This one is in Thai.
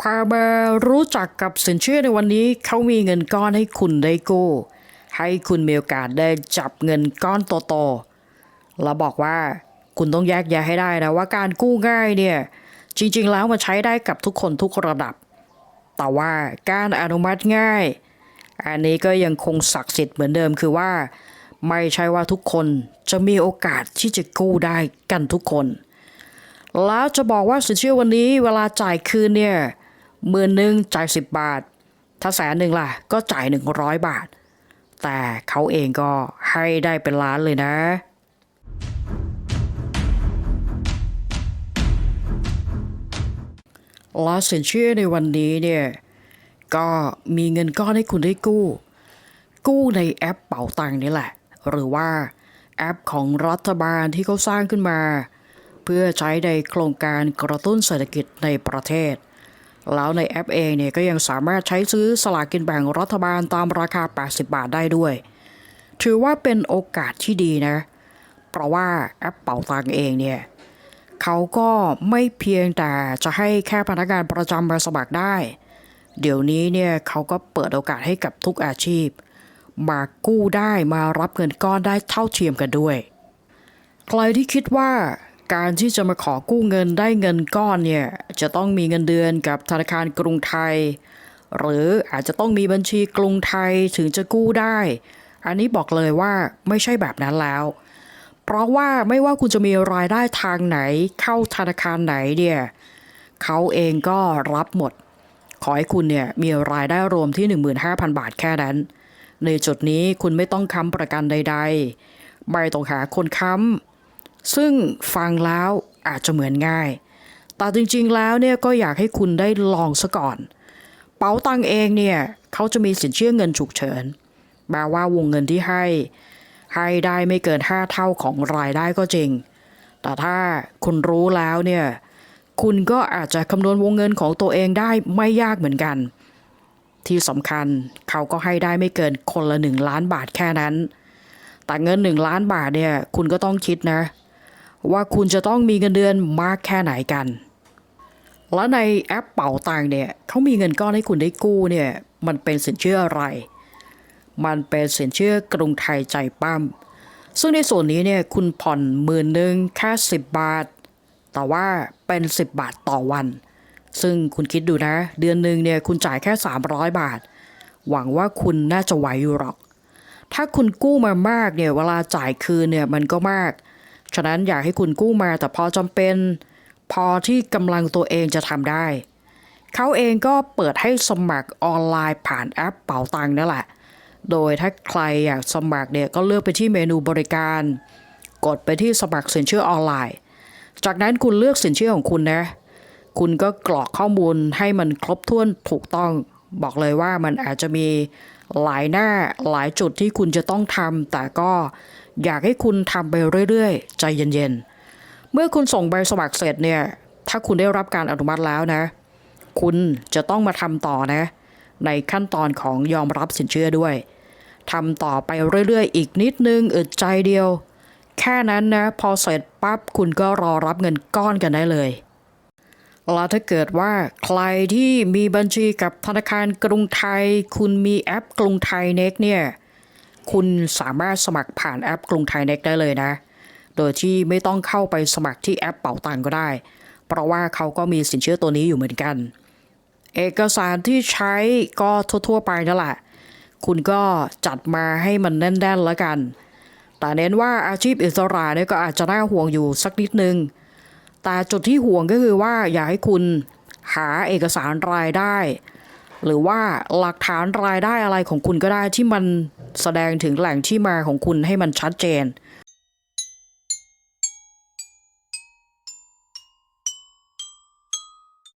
พามารู้จักกับสินเชื่อในวันนี้ เขามีเงินก้อนให้คุณได้กู้ ให้คุณมีโอกาสได้จับเงินก้อนโตๆแล้วบอกว่าคุณต้องแยกแยะให้ได้นะว่าการกู้ง่ายเนี่ย จริงๆแล้วมันใช้ได้กับทุกคนทุกระดับ แต่ว่าการอนุมัติง่าย อันนี้ก็ยังคงศักดิ์สิทธิ์เหมือนเดิมคือว่า ไม่ใช่ว่าทุกคนจะมีโอกาสที่จะกู้ได้กันทุกคน แล้วจะบอกว่าสินเชื่อวันนี้เวลาจ่ายคืนเนี่ย มื่นหนึ่งจ่าย10บบาท ถ้าแสนหนึ่งล่ะ ก็จ่าย100บาท แต่เขาเองก็ให้ได้เป็นล้านเลยนะละสินเชื่อในวันนี้เนี่ย ก็มีเงินก้อนให้คุณได้กู้ กู้ในแอปเป๋าตังนี่แหละ หรือว่าแอปของรัฐบาลที่เขาสร้างขึ้นมา เพื่อใช้ในโครงการกระตุ้นเศรษฐกิจในประเทศ แล้วในแอปเองเนี่ยก็ยังสามารถใช้ซื้อสลากกินแบ่งรัฐบาลตามราคา 80 บาทได้ด้วย ถือว่าเป็นโอกาสที่ดีนะ เพราะว่าแอปเป๋าตังเองเนี่ยเขาก็ไม่เพียงแต่จะให้แค่พนักงานประจำมาสมัครได้ เดี๋ยวนี้เนี่ยเขาก็เปิดโอกาสให้กับทุกอาชีพ มากู้ได้มารับเงินก้อนได้เท่าเทียมกันด้วย ใครที่คิดว่า การที่จะมาขอกู้เงินได้เงินก้อนเนี่ย จะต้องมีเงินเดือนกับธนาคารกรุงไทย หรืออาจจะต้องมีบัญชีกรุงไทยถึงจะกู้ได้ อันนี้บอกเลยว่าไม่ใช่แบบนั้นแล้ว เพราะว่าไม่ว่าคุณจะมีรายได้ทางไหน เข้าธนาคารไหนเนี่ยเขาเองก็รับหมด ขอให้คุณเนี่ยมีรายได้รวมที่ 15,000 บาทแค่นั้น ในจุดนี้คุณไม่ต้องค้ำประกันใด ๆ ไม่ต้องหาคนค้ำ ซึ่งฟังแล้วอาจจะเหมือนง่าย แต่จริงๆแล้วเนี่ยก็อยากให้คุณได้ลองซะก่อน เป๋าตังเองเนี่ยเขาจะมีสินเชื่อเงินฉุกเฉินแม้ว่าวงเงินที่ให้ ให้ได้ไม่เกิน 5 เท่าของรายได้ก็จริง แต่ถ้าคุณรู้แล้วเนี่ยคุณก็อาจจะคำนวณวงเงินของตัวเองได้ไม่ยากเหมือนกัน ที่สำคัญเขาก็ให้ได้ไม่เกินคนละ 1 ล้านบาทแค่นั้น แต่เงิน 1 ล้านบาทเนี่ยคุณก็ต้องคิดนะ ว่าคุณจะต้องมีเงินเดือนมากแค่ไหนกัน และในแอปเป๋าตังเนี่ยเขามีเงินก้อนให้คุณได้กู้เนี่ยมันเป็นสินเชื่ออะไร มันเป็นสินเชื่อกรุงไทยใจปั้ม ซึ่งในส่วนนี้เนี่ยคุณผ่อนหมื่นหนึ่งแค่ 10 บาท แต่ว่าเป็น 10 บาทต่อวัน ซึ่งคุณคิดดูนะ เดือนหนึ่งเนี่ยคุณจ่ายแค่ 300 บาท หวังว่าคุณน่าจะไหวอยู่หรอก ถ้าคุณกู้มามากเนี่ยเวลาจ่ายคืนเนี่ยมันก็มาก ฉะนั้นอยากให้คุณกู้มาแต่พอจำเป็น พอที่กำลังตัวเองจะทำได้ เขาเองก็เปิดให้สมัครออนไลน์ผ่านแอปเป๋าตังนั่นแหละ โดยถ้าใครอยากสมัครเนี่ยก็เลือกไปที่เมนูบริการ กดไปที่สมัครสินเชื่อออนไลน์ จากนั้นคุณเลือกสินเชื่อของคุณนะคุณก็กรอกข้อมูลให้มันครบถ้วนถูกต้องบอกเลยว่ามันอาจจะมี หลายหน้าหลายจุดที่คุณจะต้องทำแต่ก็อยากให้คุณทำไปเรื่อยๆ ใจเย็นๆ เมื่อคุณส่งใบสมัครเสร็จเนี่ย ถ้าคุณได้รับการอนุมัติแล้วนะ คุณจะต้องมาทำต่อนะ ในขั้นตอนของยอมรับสินเชื่อด้วยทำต่อไปเรื่อยๆ อีกนิดนึงอึดใจเดียว แค่นั้นนะ พอเสร็จปั๊บคุณก็รอรับเงินก้อนกันได้เลย แล้วถ้าเกิดว่าใครที่มีบัญชีกับธนาคารกรุงไทย คุณมีแอปกรุงไทยเน็กเนี่ยคุณสามารถสมัครผ่านแอปกรุงไทยเน็กได้เลยนะ โดยที่ไม่ต้องเข้าไปสมัครที่แอปเป๋าตังก็ได้ เพราะว่าเขาก็มีสินเชื่อตัวนี้อยู่เหมือนกัน เอกสารที่ใช้ก็ทั่ว ๆ ไปนั่นแหละ คุณก็จัดมาให้มันแน่นๆแล้วกัน แต่เน้นว่าอาชีพอิสระเนี่ยก็อาจจะน่าห่วงอยู่สักนิดนึง แต่จุดที่ห่วงก็คือว่าอยากให้คุณหาเอกสารรายได้ หรือว่าหลักฐานรายได้อะไรของคุณก็ได้ที่มันแสดงถึงแหล่งที่มาของคุณให้มันชัดเจน